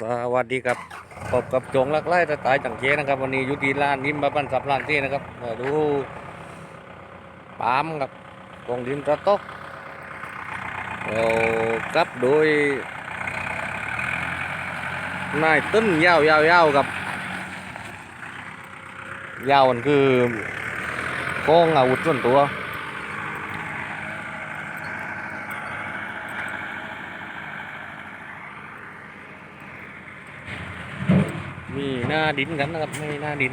สวัสดีครับพบกับโจงลักไล่ตะตายจังเจนะครับ วันนี้ยุติร้านนิ่มมาปันสับร้านที่นะครับมาดูปามครับกองดินตะตกเรากลับโดยนายตึ้นยาวยาวยาวครับ ยาวมันคือโกงอาวุธส่วนตัว มีหน้าดินกันนะครับไม่หน้าดิน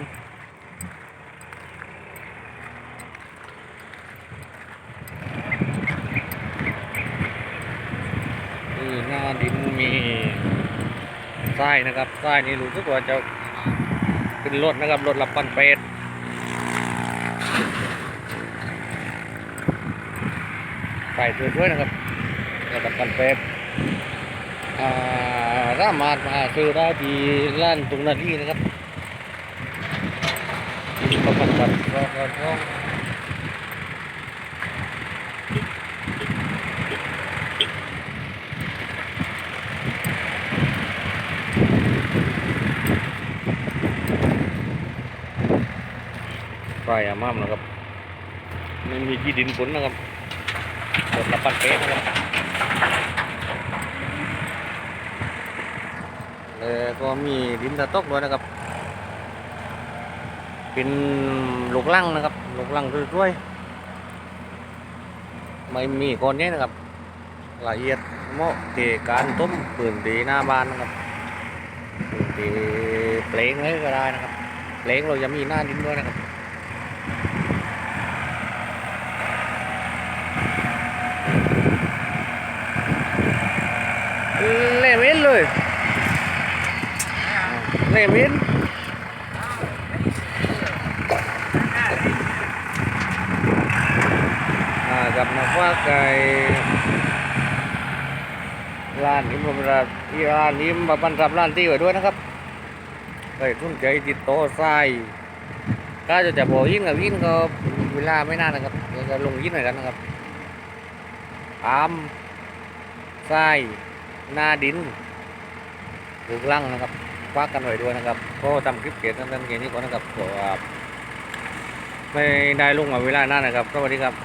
มีหน้าดินมีทรายนะครับทรายนี่รู้สึกว่าจะขึ้นรถนะครับรถรับปันเป็ดใส่ตัวด้วยนะครับรถรับปันเป็ดอ่า สามารถมาซื้อได้ที่ร้านตุงนาดีนะครับที่ประกันบัตรรอกระท้องไฟอาม่ามนะครับไม่มีที่ดินฝนนะครับกดละปันเป๊ะนะครับ แล้วก็มีดินตะตกด้วยนะครับ เป็นลูกลังนะครับลูกลังช่วยๆไม่มีก้อนนี้นะครับ ละเอียดเหมาะเกการต้มปืนตีหน้าบ้านนะครับปืนตีเพลงเลยก็ได้นะครับเพลงเราจะมีหน้าดินด้วยนะครับเล่เว้นเลย เลมินกับนักว่าไก่ร้านนี้ผมร้านที่ร้านนี้มาบรรทับร้านที่ไว้ด้วยนะครับไก่ทุ่นใจติดโตทรายถ้าจะจะบอกยินกับยินก็เวลาไม่นานนะครับจะลงยินหน่อยกันนะครับอามทรายหน้าดินลูกลังนะครับ ควักกันไว้ด้วยนะครับก็ทำคลิปเกตินั้นๆเกตนี้ก่อนนะครับไม่ได้ลงมาเวลานั้นนะครับสวัสดีครับ